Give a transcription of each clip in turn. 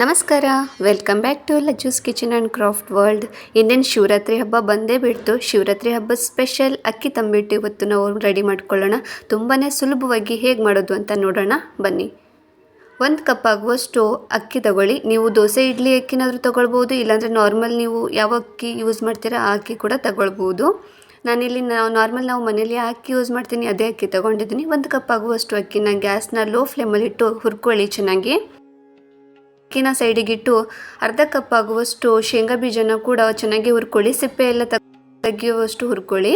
ನಮಸ್ಕಾರ. Welcome back to Lajju's kitchen and craft world ಇನ್ನೇನು ಶಿವರಾತ್ರಿ ಹಬ್ಬ ಬಂದೇ ಬಿಡ್ತು. ಶಿವರಾತ್ರಿ ಹಬ್ಬ ಸ್ಪೆಷಲ್ ಅಕ್ಕಿ ತಂಬಿಟ್ಟು ಇವತ್ತು ನಾವು ರೆಡಿ ಮಾಡ್ಕೊಳ್ಳೋಣ. ತುಂಬಾ ಸುಲಭವಾಗಿ ಹೇಗೆ ಮಾಡೋದು ಅಂತ ನೋಡೋಣ. ಬನ್ನಿ. ಒಂದು ಕಪ್ ಆಗುವಷ್ಟು ಅಕ್ಕಿ ತಗೊಳ್ಳಿ. ನೀವು ದೋಸೆ, ಇಡ್ಲಿ, ಅಕ್ಕಿನಾದರೂ ತೊಗೊಳ್ಬೋದು. ಇಲ್ಲಾಂದರೆ ನಾರ್ಮಲ್ ನೀವು ಯಾವ ಅಕ್ಕಿ ಯೂಸ್ ಮಾಡ್ತೀರಾ, ಆ ಅಕ್ಕಿ ಕೂಡ ತಗೊಳ್ಬೋದು. ನಾನಿಲ್ಲಿ ನಾವು ನಾರ್ಮಲ್ ನಾವು ಮನೇಲಿ ಅಕ್ಕಿ ಯೂಸ್ ಮಾಡ್ತೀನಿ, ಅದೇ ಅಕ್ಕಿ ತಗೊಂಡಿದ್ದೀನಿ. ಒಂದು ಕಪ್ ಆಗುವಷ್ಟು ಅಕ್ಕಿನ ಗ್ಯಾಸ್ನ ಲೋ ಫ್ಲೇಮಲ್ಲಿ ಇಟ್ಟು ಹುರ್ಕೊಳ್ಳಿ ಚೆನ್ನಾಗಿ. ಅಕ್ಕಿನ ಸೈಡಿಗಿಟ್ಟು ಅರ್ಧ ಕಪ್ ಆಗುವಷ್ಟು ಶೇಂಗಾ ಬೀಜನ ಕೂಡ ಚೆನ್ನಾಗಿ ಹುರ್ಕೊಳ್ಳಿ. ಸಿಪ್ಪೆ ಎಲ್ಲ ತೆಗೆಯುವಷ್ಟು ಹುರ್ಕೊಳ್ಳಿ.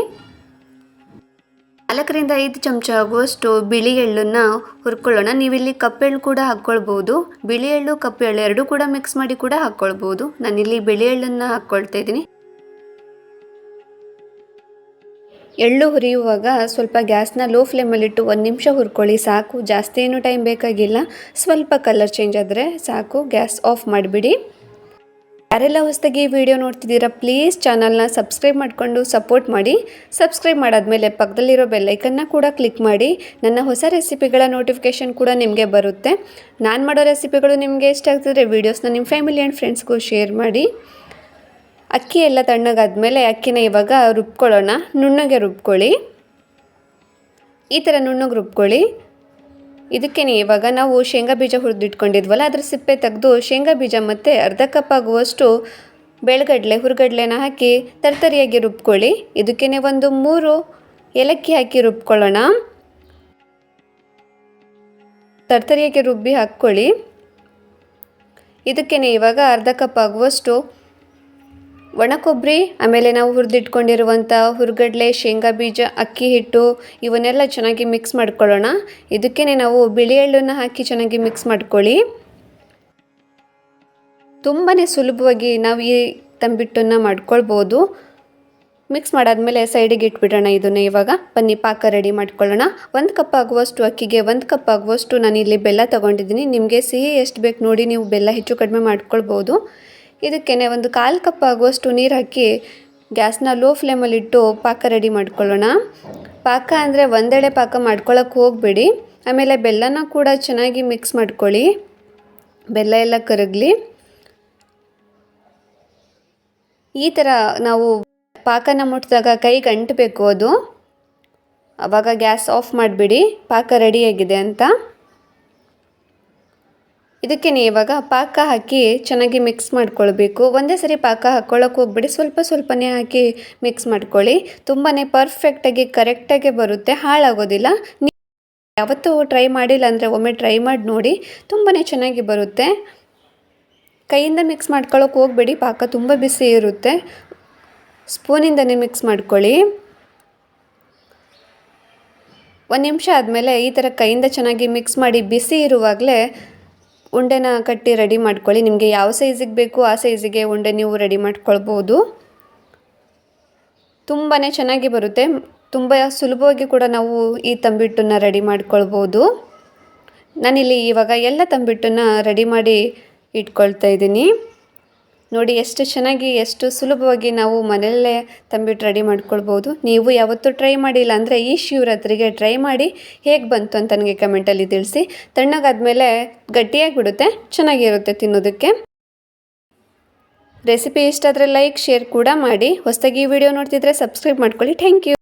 ನಾಲ್ಕರಿಂದ ಐದು ಚಮಚ ಆಗುವಷ್ಟು ಬಿಳಿ ಎಳ್ಳನ್ನ ಹುರ್ಕೊಳ್ಳೋಣ. ನೀವಿಲ್ಲಿ ಕಪ್ಪೆಳ್ಳು ಕೂಡ ಹಾಕ್ಕೊಳ್ಬೋದು. ಬಿಳಿ ಎಳ್ಳು ಕಪ್ಪೆ ಎಳ್ಳು ಎರಡೂ ಕೂಡ ಮಿಕ್ಸ್ ಮಾಡಿ ಕೂಡ ಹಾಕ್ಕೊಳ್ಬೋದು. ನಾನಿಲ್ಲಿ ಬಿಳಿ ಎಳ್ಳನ್ನ ಹಾಕ್ಕೊಳ್ತಾ ಇದ್ದೀನಿ. ಎಳ್ಳು ಹುರಿಯುವಾಗ ಸ್ವಲ್ಪ ಗ್ಯಾಸ್ನ ಲೋ ಫ್ಲೇಮಲ್ಲಿಟ್ಟು ಒಂದು ನಿಮಿಷ ಹುರ್ಕೊಳ್ಳಿ. ಸಾಕು. ಜಾಸ್ತಿ ಏನು ಟೈಮ್ ಬೇಕಾಗಿಲ್ಲ. ಸ್ವಲ್ಪ ಕಲರ್ ಚೇಂಜ್ ಆದರೆ ಸಾಕು. ಗ್ಯಾಸ್ ಆಫ್ ಮಾಡಿಬಿಡಿ. ಯಾರೆಲ್ಲ ಹೊಸದಾಗಿ ವಿಡಿಯೋ ನೋಡ್ತಿದ್ದೀರಾ, ಪ್ಲೀಸ್ ಚಾನಲ್ನ ಸಬ್ಸ್ಕ್ರೈಬ್ ಮಾಡಿಕೊಂಡು ಸಪೋರ್ಟ್ ಮಾಡಿ. ಸಬ್ಸ್ಕ್ರೈಬ್ ಮಾಡಾದಮೇಲೆ ಪಕ್ಕದಲ್ಲಿರೋ ಬೆಲ್ಲೈಕನ್ನ ಕೂಡ ಕ್ಲಿಕ್ ಮಾಡಿ. ನನ್ನ ಹೊಸ ರೆಸಿಪಿಗಳ ನೋಟಿಫಿಕೇಷನ್ ಕೂಡ ನಿಮಗೆ ಬರುತ್ತೆ. ನಾನು ಮಾಡೋ ರೆಸಿಪಿಗಳು ನಿಮಗೆ ಇಷ್ಟ ಆಗ್ತಿದ್ರೆ ವೀಡಿಯೋಸ್ನ ನಿಮ್ಮ ಫ್ಯಾಮಿಲಿ ಆ್ಯಂಡ್ ಫ್ರೆಂಡ್ಸ್ಗೂ ಶೇರ್ ಮಾಡಿ. ಅಕ್ಕಿ ಎಲ್ಲ ತಣ್ಣಗಾದ್ಮೇಲೆ ಅಕ್ಕಿನ ಇವಾಗ ರುಬ್ಕೊಳ್ಳೋಣ. ನುಣ್ಣಗೆ ರುಬ್ಕೊಳ್ಳಿ. ಈ ಥರ ನುಣ್ಣಗೆ ರುಬ್ಕೊಳ್ಳಿ. ಇದಕ್ಕೆ ಇವಾಗ ನಾವು ಶೇಂಗಾ ಬೀಜ ಹುರಿದಿಟ್ಕೊಂಡಿದ್ವಲ್ಲ, ಅದರ ಸಿಪ್ಪೆ ತೆಗೆದು ಶೇಂಗಾ ಬೀಜ ಮತ್ತು ಅರ್ಧ ಕಪ್ ಆಗುವಷ್ಟು ಬೆಳಗಡ್ಲೆ, ಹುರುಗಡಲೆನ ಹಾಕಿ ತರ್ತರಿಯಾಗಿ ರುಬ್ಕೊಳ್ಳಿ. ಇದಕ್ಕೆ ಒಂದು ಮೂರು ಏಲಕ್ಕಿ ಹಾಕಿ ರುಬ್ಕೊಳ್ಳೋಣ. ತರ್ತರಿಯಾಗಿ ರುಬ್ಬಿ ಹಾಕ್ಕೊಳ್ಳಿ. ಇದಕ್ಕೇ ಇವಾಗ ಅರ್ಧ ಕಪ್ ಆಗುವಷ್ಟು ಒಣ ಕೊಬ್ಬರಿ ಆಮೇಲೆ ನಾವು ಹುರಿದಿಟ್ಕೊಂಡಿರುವಂಥ ಹುರ್ಗಡ್ಲೆ, ಶೇಂಗಾ ಬೀಜ, ಅಕ್ಕಿ ಹಿಟ್ಟು, ಇವನ್ನೆಲ್ಲ ಚೆನ್ನಾಗಿ ಮಿಕ್ಸ್ ಮಾಡ್ಕೊಳ್ಳೋಣ. ಇದಕ್ಕೇ ನಾವು ಬಿಳಿ ಎಳ್ಳನ್ನು ಹಾಕಿ ಚೆನ್ನಾಗಿ ಮಿಕ್ಸ್ ಮಾಡ್ಕೊಳ್ಳಿ. ತುಂಬಾ ಸುಲಭವಾಗಿ ನಾವು ಈ ತಂಬಿಟ್ಟನ್ನು ಮಾಡ್ಕೊಳ್ಬೋದು. ಮಿಕ್ಸ್ ಮಾಡಾದಮೇಲೆ ಸೈಡಿಗೆ ಇಟ್ಬಿಡೋಣ ಇದನ್ನು ಇವಾಗ. ಬನ್ನಿ, ಪಾಕ ರೆಡಿ ಮಾಡ್ಕೊಳ್ಳೋಣ. ಒಂದು ಕಪ್ ಆಗುವಷ್ಟು ಅಕ್ಕಿಗೆ, ಒಂದು ಕಪ್ ಆಗುವಷ್ಟು ನಾನು ಇಲ್ಲಿ ಬೆಲ್ಲ ತೊಗೊಂಡಿದ್ದೀನಿ. ನಿಮಗೆ ಸಿಹಿ ಎಷ್ಟು ಬೇಕು ನೋಡಿ ನೀವು ಬೆಲ್ಲ ಹೆಚ್ಚು ಕಡಿಮೆ ಮಾಡ್ಕೊಳ್ಬೋದು. ಇದಕ್ಕೆ ಒಂದು ಕಾಲು ಕಪ್ ಆಗುವಷ್ಟು ನೀರು ಹಾಕಿ ಗ್ಯಾಸ್ನ ಲೋ ಫ್ಲೇಮಲ್ಲಿಟ್ಟು ಪಾಕ ರೆಡಿ ಮಾಡ್ಕೊಳ್ಳೋಣ. ಪಾಕ ಅಂದರೆ ಒಂದೆಡೆ ಪಾಕ ಮಾಡ್ಕೊಳ್ಳೋಕೆ ಹೋಗಬೇಡಿ. ಆಮೇಲೆ ಬೆಲ್ಲನ ಕೂಡ ಚೆನ್ನಾಗಿ ಮಿಕ್ಸ್ ಮಾಡ್ಕೊಳ್ಳಿ. ಬೆಲ್ಲ ಎಲ್ಲ ಕರಗಲಿ. ಈ ಥರ ನಾವು ಪಾಕನ ಮುಟ್ಟಿದಾಗ ಕೈಗೆ ಅಂಟಬೇಕು ಅದು. ಆವಾಗ ಗ್ಯಾಸ್ ಆಫ್ ಮಾಡಿಬಿಡಿ. ಪಾಕ ರೆಡಿಯಾಗಿದೆ ಅಂತ. ಇದಕ್ಕೆ ಇವಾಗ ಪಾಕ ಹಾಕಿ ಚೆನ್ನಾಗಿ ಮಿಕ್ಸ್ ಮಾಡ್ಕೊಳ್ಬೇಕು. ಒಂದೇ ಸರಿ ಪಾಕ ಹಾಕ್ಕೊಳ್ಳೋಕೆ ಹೋಗ್ಬಿಡಿ. ಸ್ವಲ್ಪ ಸ್ವಲ್ಪನೇ ಹಾಕಿ ಮಿಕ್ಸ್ ಮಾಡ್ಕೊಳ್ಳಿ. ತುಂಬಾ ಪರ್ಫೆಕ್ಟಾಗಿ ಕರೆಕ್ಟಾಗಿ ಬರುತ್ತೆ. ಹಾಳಾಗೋದಿಲ್ಲ. ಯಾವತ್ತೂ ಟ್ರೈ ಮಾಡಿಲ್ಲ ಅಂದರೆ ಒಮ್ಮೆ ಟ್ರೈ ಮಾಡಿ ನೋಡಿ. ತುಂಬಾ ಚೆನ್ನಾಗಿ ಬರುತ್ತೆ. ಕೈಯಿಂದ ಮಿಕ್ಸ್ ಮಾಡ್ಕೊಳ್ಳೋಕೆ ಹೋಗ್ಬೇಡಿ. ಪಾಕ ತುಂಬ ಬಿಸಿ ಇರುತ್ತೆ. ಸ್ಪೂನಿಂದನೇ ಮಿಕ್ಸ್ ಮಾಡ್ಕೊಳ್ಳಿ. ಒಂದು ನಿಮಿಷ ಆದಮೇಲೆ ಈ ಥರ ಕೈಯಿಂದ ಚೆನ್ನಾಗಿ ಮಿಕ್ಸ್ ಮಾಡಿ ಬಿಸಿ ಇರುವಾಗಲೇ ಉಂಡೆನ ಕಟ್ಟಿ ರೆಡಿ ಮಾಡ್ಕೊಳ್ಳಿ. ನಿಮಗೆ ಯಾವ ಸೈಜಿಗೆ ಬೇಕು ಆ ಸೈಜಿಗೆ ಉಂಡೆ ನೀವು ರೆಡಿ ಮಾಡ್ಕೊಳ್ಬೋದು. ತುಂಬಾ ಚೆನ್ನಾಗಿ ಬರುತ್ತೆ. ತುಂಬ ಸುಲಭವಾಗಿ ಕೂಡ ನಾವು ಈ ತಂಬಿಟ್ಟನ್ನು ರೆಡಿ ಮಾಡ್ಕೊಳ್ಬೋದು. ನಾನಿಲ್ಲಿ ಇವಾಗ ಎಲ್ಲ ತಂಬಿಟ್ಟನ್ನು ರೆಡಿ ಮಾಡಿ ಇಟ್ಕೊಳ್ತಾ ಇದ್ದೀನಿ. ನೋಡಿ, ಎಷ್ಟು ಚೆನ್ನಾಗಿ, ಎಷ್ಟು ಸುಲಭವಾಗಿ ನಾವು ಮನೆಯಲ್ಲೇ ತಂಬಿಟ್ಟು ರೆಡಿ ಮಾಡ್ಕೊಳ್ಬೋದು. ನೀವು ಯಾವತ್ತೂ ಟ್ರೈ ಮಾಡಿಲ್ಲ ಅಂದರೆ ಈ ಶಿವರಾತ್ರಿಗೆ ಟ್ರೈ ಮಾಡಿ, ಹೇಗೆ ಬಂತು ಅಂತ ನನಗೆ ಕಮೆಂಟಲ್ಲಿ ತಿಳಿಸಿ. ತಣ್ಣಗಾದ್ಮೇಲೆ ಗಟ್ಟಿಯಾಗಿ ಬಿಡುತ್ತೆ ಚೆನ್ನಾಗಿರುತ್ತೆ ತಿನ್ನೋದಕ್ಕೆ. ರೆಸಿಪಿ ಇಷ್ಟ ಆದರೆ ಲೈಕ್, ಶೇರ್ ಕೂಡ ಮಾಡಿ. ಹೊಸದಾಗಿ ಈ ವಿಡಿಯೋ ನೋಡ್ತಿದ್ರೆ ಸಬ್ಸ್ಕ್ರೈಬ್ ಮಾಡ್ಕೊಳ್ಳಿ. Thank you